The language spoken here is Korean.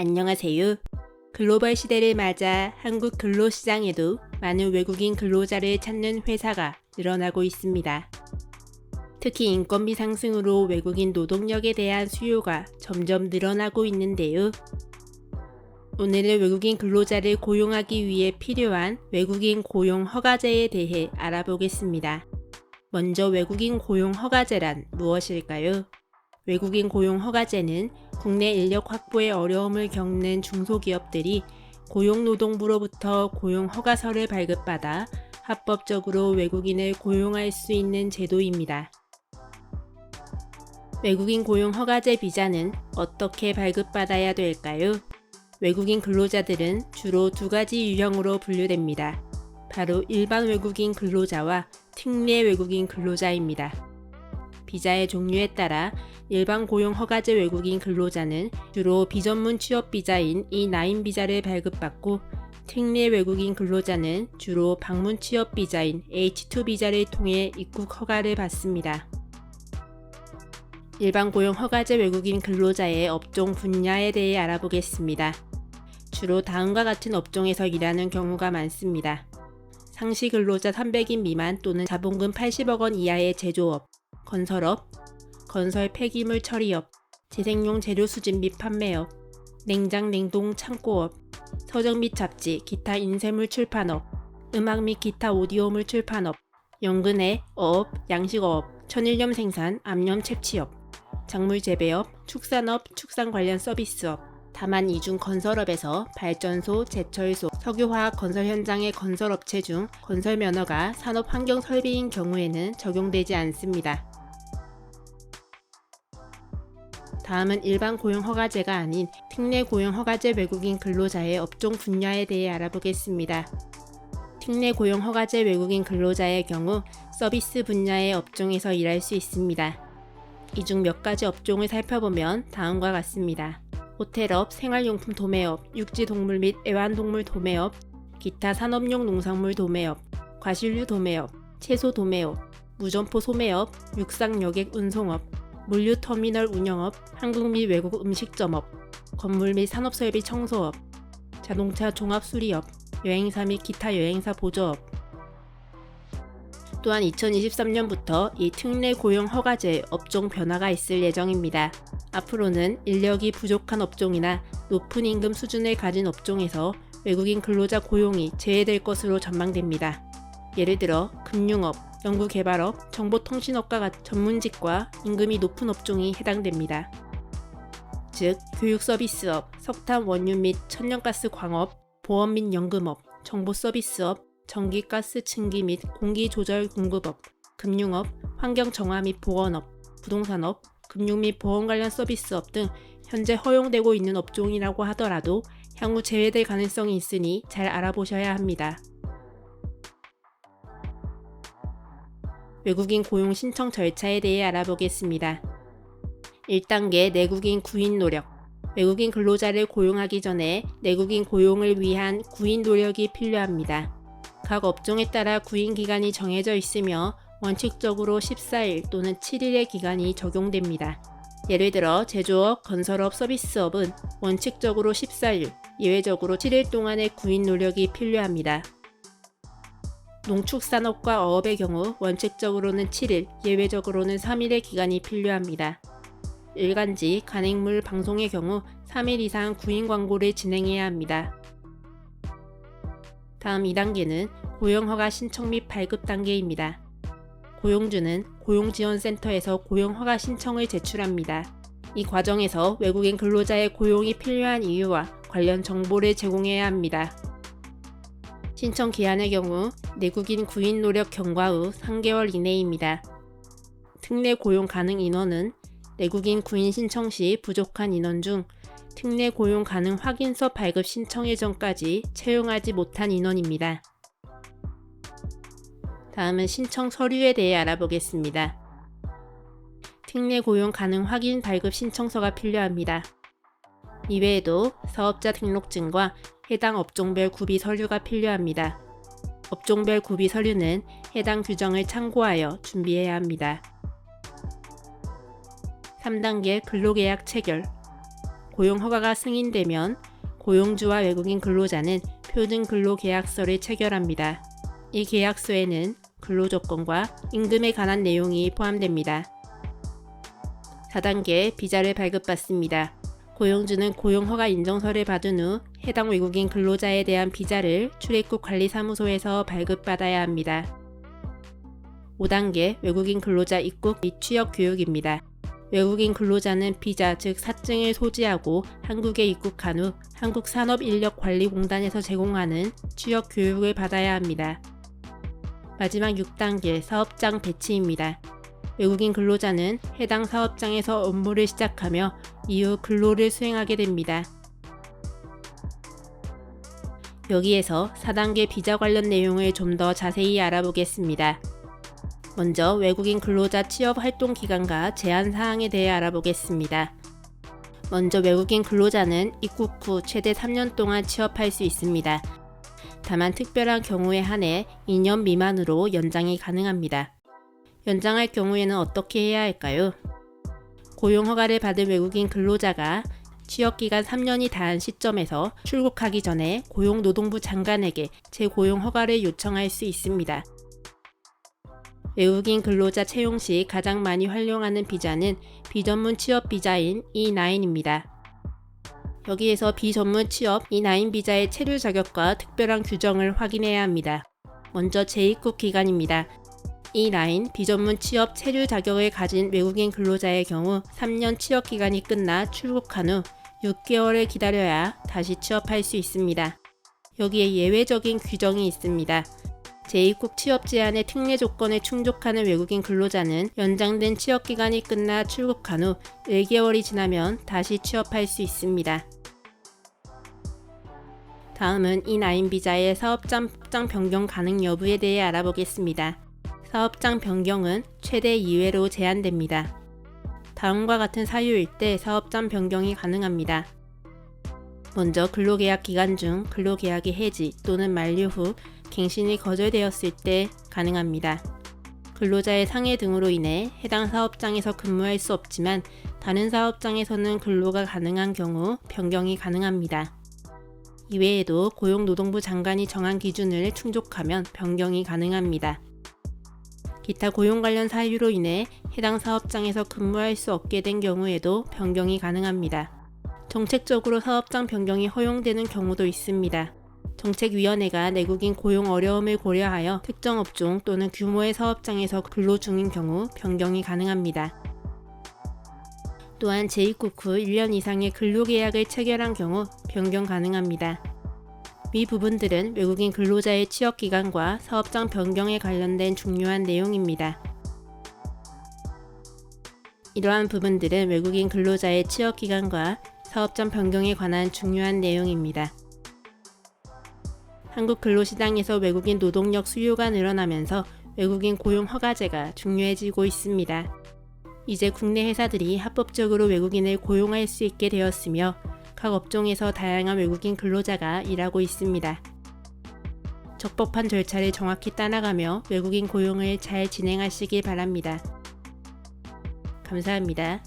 안녕하세요. 글로벌 시대를 맞아 한국 근로시장에도 많은 외국인 근로자를 찾는 회사가 늘어나고 있습니다. 특히 인건비 상승으로 외국인 노동력에 대한 수요가 점점 늘어나고 있는데요. 오늘은 외국인 근로자를 고용하기 위해 필요한 외국인 고용 허가제에 대해 알아보겠습니다. 먼저 외국인 고용 허가제란 무엇일까요? 외국인 고용 허가제는 국내 인력 확보에 어려움을 겪는 중소기업들이 고용노동부로부터 고용 허가서를 발급받아 합법적으로 외국인을 고용할 수 있는 제도입니다. 외국인 고용 허가제 비자는 어떻게 발급받아야 될까요? 외국인 근로자들은 주로 두 가지 유형으로 분류됩니다. 바로 일반 외국인 근로자와 특례 외국인 근로자입니다. 비자의 종류에 따라 일반 고용 허가제 외국인 근로자는 주로 비전문 취업 비자인 E9 비자를 발급받고 특례 외국인 근로자는 주로 방문 취업 비자인 H2 비자를 통해 입국 허가를 받습니다. 일반 고용 허가제 외국인 근로자의 업종 분야에 대해 알아보겠습니다. 주로 다음과 같은 업종에서 일하는 경우가 많습니다. 상시 근로자 300인 미만 또는 자본금 80억 원 이하의 제조업, 건설업, 건설 폐기물 처리업, 재생용 재료 수집 및 판매업, 냉장 냉동 창고업, 서적 및 잡지, 기타 인쇄물 출판업, 음악 및 기타 오디오물 출판업, 연근해, 어업, 양식어업, 천일염 생산, 암염 채취업, 작물 재배업, 축산업, 축산 관련 서비스업. 다만 이중 건설업에서 발전소, 제철소, 석유화학 건설 현장의 건설업체 중 건설 면허가 산업 환경 설비인 경우에는 적용되지 않습니다. 다음은 일반 고용 허가제가 아닌 특례 고용 허가제 외국인 근로자의 업종 분야에 대해 알아보겠습니다. 특례 고용 허가제 외국인 근로자의 경우 서비스 분야의 업종에서 일할 수 있습니다. 이 중 몇 가지 업종을 살펴보면 다음과 같습니다. 호텔업, 생활용품 도매업, 육지동물 및 애완동물 도매업, 기타 산업용 농산물 도매업, 과실류 도매업, 채소 도매업, 무점포 소매업, 육상 여객 운송업, 물류 터미널 운영업, 한국 및 외국 음식점업, 건물 및 산업설비 청소업, 자동차 종합 수리업, 여행사 및 기타 여행사 보조업. 또한 2023년부터 이 특례 고용 허가제 업종 변화가 있을 예정입니다. 앞으로는 인력이 부족한 업종이나 높은 임금 수준을 가진 업종에서 외국인 근로자 고용이 제외될 것으로 전망됩니다. 예를 들어 금융업, 연구개발업, 정보통신업과 같은 전문직과 임금이 높은 업종이 해당됩니다. 즉, 교육서비스업, 석탄 원유 및 천연가스 광업, 보험 및 연금업, 정보서비스업, 전기가스 층기 및 공기 조절 공급업, 금융업, 환경 정화 및 보건업, 부동산업, 금융 및 보험 관련 서비스업 등 현재 허용되고 있는 업종이라고 하더라도 향후 제외될 가능성이 있으니 잘 알아보셔야 합니다. 외국인 고용 신청 절차에 대해 알아보겠습니다. 1단계 내국인 구인 노력. 외국인 근로자를 고용하기 전에 내국인 고용을 위한 구인 노력이 필요합니다. 각 업종에 따라 구인 기간이 정해져 있으며 원칙적으로 14일 또는 7일의 기간이 적용됩니다. 예를 들어 제조업, 건설업, 서비스업은 원칙적으로 14일, 예외적으로 7일 동안의 구인 노력이 필요합니다. 농축산업과 어업의 경우 원칙적으로는 7일, 예외적으로는 3일의 기간이 필요합니다. 일간지, 간행물, 방송의 경우 3일 이상 구인 광고를 진행해야 합니다. 다음 2단계는 고용허가 신청 및 발급 단계입니다. 고용주는 고용지원센터에서 고용허가 신청을 제출합니다. 이 과정에서 외국인 근로자의 고용이 필요한 이유와 관련 정보를 제공해야 합니다. 신청 기한의 경우 내국인 구인 노력 경과 후 3개월 이내입니다. 특례 고용 가능 인원은 내국인 구인 신청 시 부족한 인원 중 특례 고용 가능 확인서 발급 신청 예정까지 채용하지 못한 인원입니다. 다음은 신청 서류에 대해 알아보겠습니다. 특례 고용 가능 확인 발급 신청서가 필요합니다. 이외에도 사업자 등록증과 해당 업종별 구비 서류가 필요합니다. 업종별 구비 서류는 해당 규정을 참고하여 준비해야 합니다. 3단계 근로계약 체결 고용 허가가 승인되면 고용주와 외국인 근로자는 표준 근로 계약서를 체결합니다. 이 계약서에는 근로조건과 임금에 관한 내용이 포함됩니다. 4단계 비자를 발급받습니다. 고용주는 고용허가 인정서를 받은 후 해당 외국인 근로자에 대한 비자를 출입국 관리사무소에서 발급받아야 합니다. 5단계 외국인 근로자 입국 및 취업 교육입니다. 외국인 근로자는 비자 즉 사증을 소지하고 한국에 입국한 후 한국산업인력관리공단에서 제공하는 취업 교육을 받아야 합니다. 마지막 6단계 사업장 배치입니다. 외국인 근로자는 해당 사업장에서 업무를 시작하며 이후 근로를 수행하게 됩니다. 여기에서 4단계 비자 관련 내용을 좀 더 자세히 알아보겠습니다. 먼저 외국인 근로자 취업 활동 기간과 제한 사항에 대해 알아보겠습니다. 먼저 외국인 근로자는 입국 후 최대 3년 동안 취업할 수 있습니다. 다만 특별한 경우에 한해 2년 미만으로 연장이 가능합니다. 연장할 경우에는 어떻게 해야 할까요? 고용 허가를 받은 외국인 근로자가 취업 기간 3년이 다한 시점에서 출국하기 전에 고용노동부 장관에게 재고용 허가를 요청할 수 있습니다. 외국인 근로자 채용 시 가장 많이 활용하는 비자는 비전문 취업 비자인 E9입니다. 여기에서 비전문 취업 E9 비자의 체류 자격과 특별한 규정을 확인해야 합니다. 먼저 재입국 기간입니다. E9 비전문 취업 체류 자격을 가진 외국인 근로자의 경우 3년 취업 기간이 끝나 출국한 후 6개월을 기다려야 다시 취업할 수 있습니다. 여기에 예외적인 규정이 있습니다. 재입국 취업 제한의 특례 조건에 충족하는 외국인 근로자는 연장된 취업 기간이 끝나 출국한 후 1개월이 지나면 다시 취업할 수 있습니다. 다음은 E9 비자의 사업장 변경 가능 여부에 대해 알아보겠습니다. 사업장 변경은 최대 2회로 제한됩니다. 다음과 같은 사유일 때 사업장 변경이 가능합니다. 먼저 근로계약 기간 중 근로계약의 해지 또는 만료 후 갱신이 거절되었을 때 가능합니다. 근로자의 상해 등으로 인해 해당 사업장에서 근무할 수 없지만 다른 사업장에서는 근로가 가능한 경우 변경이 가능합니다. 이외에도 고용노동부 장관이 정한 기준을 충족하면 변경이 가능합니다. 기타 고용 관련 사유로 인해 해당 사업장에서 근무할 수 없게 된 경우에도 변경이 가능합니다. 정책적으로 사업장 변경이 허용되는 경우도 있습니다. 정책위원회가 내국인 고용 어려움을 고려하여 특정 업종 또는 규모의 사업장에서 근로 중인 경우 변경이 가능합니다. 또한 재입국 후 1년 이상의 근로계약을 체결한 경우 변경 가능합니다. 위 부분들은 외국인 근로자의 취업 기간과 사업장 변경에 관련된 중요한 내용입니다. 이러한 부분들은 외국인 근로자의 취업 기간과 사업장 변경에 관한 중요한 내용입니다. 한국 근로시장에서 외국인 노동력 수요가 늘어나면서 외국인 고용 허가제가 중요해지고 있습니다. 이제 국내 회사들이 합법적으로 외국인을 고용할 수 있게 되었으며 각 업종에서 다양한 외국인 근로자가 일하고 있습니다. 적법한 절차를 정확히 따라가며 외국인 고용을 잘 진행하시기 바랍니다. 감사합니다.